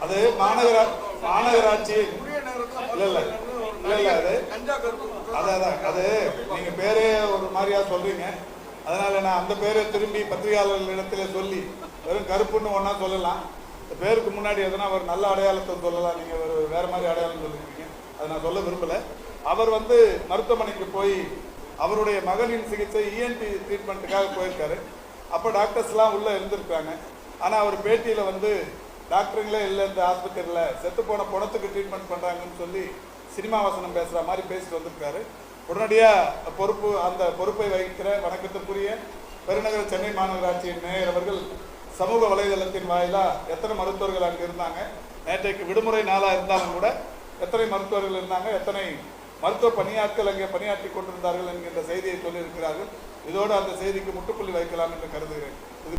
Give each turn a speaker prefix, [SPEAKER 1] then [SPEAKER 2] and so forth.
[SPEAKER 1] அது மாநகரா மாநகராட்சி. இல்ல, இல்ல. அது- அதான் அது நீங்க பேரே ஒரு மாதிரியா சொல்றீங்க. அதனால நான் அந்த பேரை திரும்பி பத்திரிகையாளர்களிடத்துல சொல்லி வெறும் கருப்புன்னு ஒண்ணா சொல்லலாம். பேருக்கு முன்னாடி எதனா ஒரு நல்ல அடையாளத்தை சொல்லலாம். நீங்க ஒரு வேற மாதிரி அடையாளம் சொல்லிருக்கீங்க. அதை நான் சொல்ல விரும்பல. அவர் வந்து மருத்துவமனைக்கு போய் அவருடைய மகனின் சிகிச்சை இஎன்டி ட்ரீட்மெண்ட்டுக்காக போயிருக்காரு. அப்போ டாக்டர்ஸ்லாம் உள்ளே இருந்திருக்காங்க. ஆனால் அவர் பேட்டியில் வந்து டாக்டருங்களே இல்லை இந்த ஆஸ்பத்திரியில் செத்து போன பணத்துக்கு ட்ரீட்மெண்ட் பண்ணுறாங்கன்னு சொல்லி சினிமா வசனம் பேசுகிற மாதிரி பேசிட்டு வந்திருக்காரு. உடனடியாக பொறுப்பு அந்த பொறுப்பை வகிக்கிற வணக்கத்திற்குரிய பெருநகர சென்னை மாநகராட்சியின் மேயர் அவர்கள் சமூக வலைதளத்தின் வாயிலாக எத்தனை மருத்துவர்கள் அங்கே இருந்தாங்க? நேற்றைக்கு விடுமுறை நாளாக இருந்தாலும் கூட எத்தனை மருத்துவர்கள் இருந்தாங்க? எத்தனை மருத்துவ பணியாட்கள் அங்கே பணியாற்றி கொண்டிருந்தார்கள் என்கின்ற செய்தியை சொல்லியிருக்கிறார்கள். இதோடு அந்த செய்திக்கு முட்டுப்புள்ளி வைக்கலாம் என்று கருதுகிறேன். இது